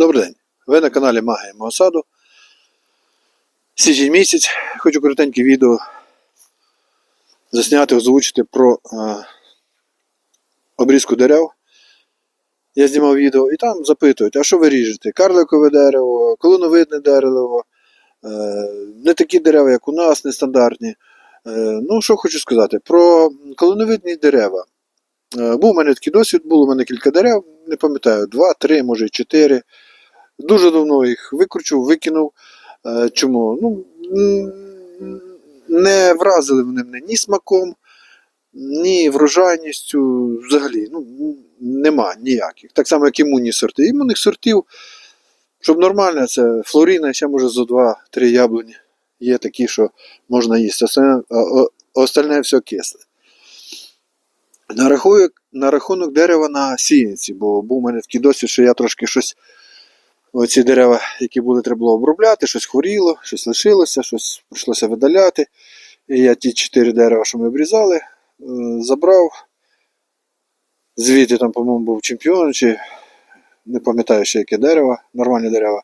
Добрий день. Ви на каналі Магія мого саду. Січень місяць. Хочу коротеньке відео засняти, озвучити про е, обрізку дерев. Я знімав відео і там запитують, а що ви ріжете? Карликове дерево, колоновидне дерево, е, не такі дерева, як у нас, нестандартні. Е, ну, що хочу сказати, про колоновидні дерева. Е, був у мене такий досвід, було у мене кілька дерев, не пам'ятаю, два, три, може чотири. Дуже давно їх викручував, викинув. Е, Чому? Ну, не вразили вони мене ні смаком, ні врожайністю. Взагалі, ну, нема ніяких. Так само, як імунні сорти. Імунних сортів, щоб нормально, це флоріна, ще може зо два-три яблуні. Є такі, що можна їсти. Остальне, остальне все кисле. На рахунок, на рахунок дерева на сіянці, бо був у мене такий досвід, що я трошки щось Оці дерева, які були, треба було обробляти, щось хворіло, щось лишилося, щось прийшлося видаляти. І я ті чотири дерева, що ми обрізали, е, забрав. Звідти там, по-моєму, був чемпіон, чи не пам'ятаю ще яке дерево, нормальні дерева.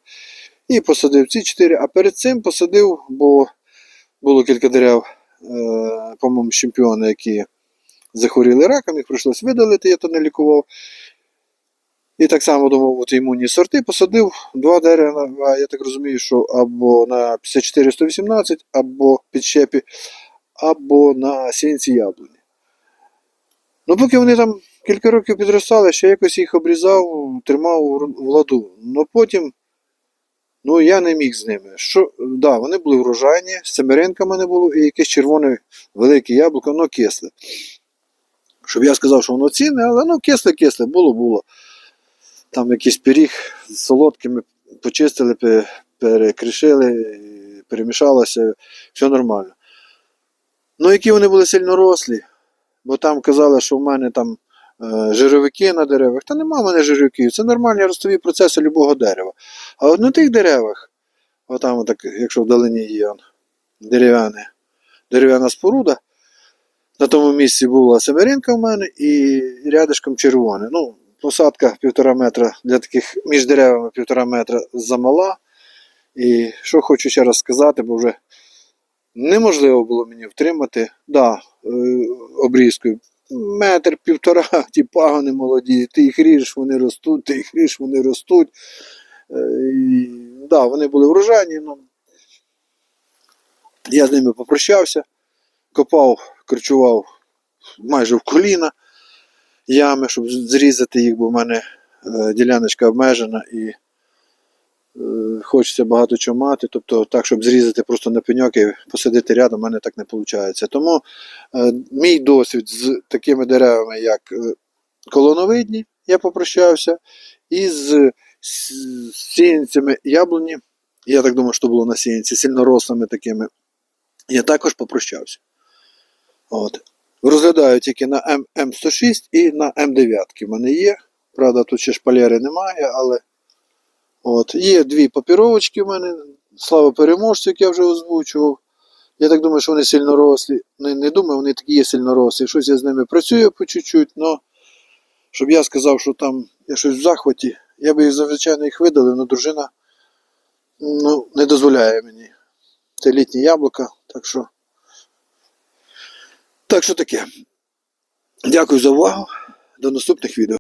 І посадив ці чотири, а перед цим посадив, бо було кілька дерев, е, по-моєму, з чемпіона, які захворіли раком, їх прийшлося видалити, я то не лікував. І так само думав, от імунні сорти посадив два дерева, я так розумію, що або на 54-118, або підщепі, або на сінці яблуні. Ну, поки вони там кілька років підростали, ще якось їх обрізав, тримав в ладу. Ну потім, ну я не міг з ними. Що, да, вони були врожайні, з семеренками не було, і якесь червоне велике яблуко, воно кисле. Щоб я сказав, що воно цінне, але ну кисле-кисле, було-було там якийсь пиріг з солодкими почистили, пе- перекришили, перемішалося, все нормально. Ну, які вони були сильно рослі, бо там казали, що в мене там е, жировики на деревах. Та нема в мене жировиків, це нормальні ростові процеси любого дерева. А от на тих деревах, отам, отак, якщо вдалині є дерев'яне, дерев'яна споруда, на тому місці була семеринка в мене і рядишком червоне. Ну, посадка півтора метра для таких між деревами півтора метра замала. І що хочу ще раз сказати, бо вже неможливо було мені втримати да, е, обрізкою. Метр, півтора, ті пагони молоді, ти їх ріжеш, вони ростуть, ти їх ріжеш, вони ростуть. Е, І, да, вони були врожайні, ну, я з ними попрощався, копав, корчував майже в коліна ями, щоб зрізати їх, бо в мене е, діляночка обмежена і е, хочеться багато чого мати. Тобто, так, щоб зрізати просто на пеньок і посадити рядом, у мене так не виходить. Тому е, мій досвід з такими деревами, як колоновидні, я попрощався, і з с- сіянцями яблуні, я так думаю, що було на сіянці, сильнорослими такими, я також попрощався. От. Розглядаю тільки на М- М106 і на М9 в мене є. Правда, тут ще шпалери немає, але от. є дві папіровочки в мене. Слава переможцю, як я вже озвучував. Я так думаю, що вони сильно рослі. Не, не думаю, вони такі є сильно рослі. Щось я з ними працюю по чуть-чуть, але щоб я сказав, що там я щось в захваті, я би їх звичайно їх видалив, але дружина ну, не дозволяє мені. Це літні яблука, так що. Так що таке. Дякую за увагу. До наступних відео.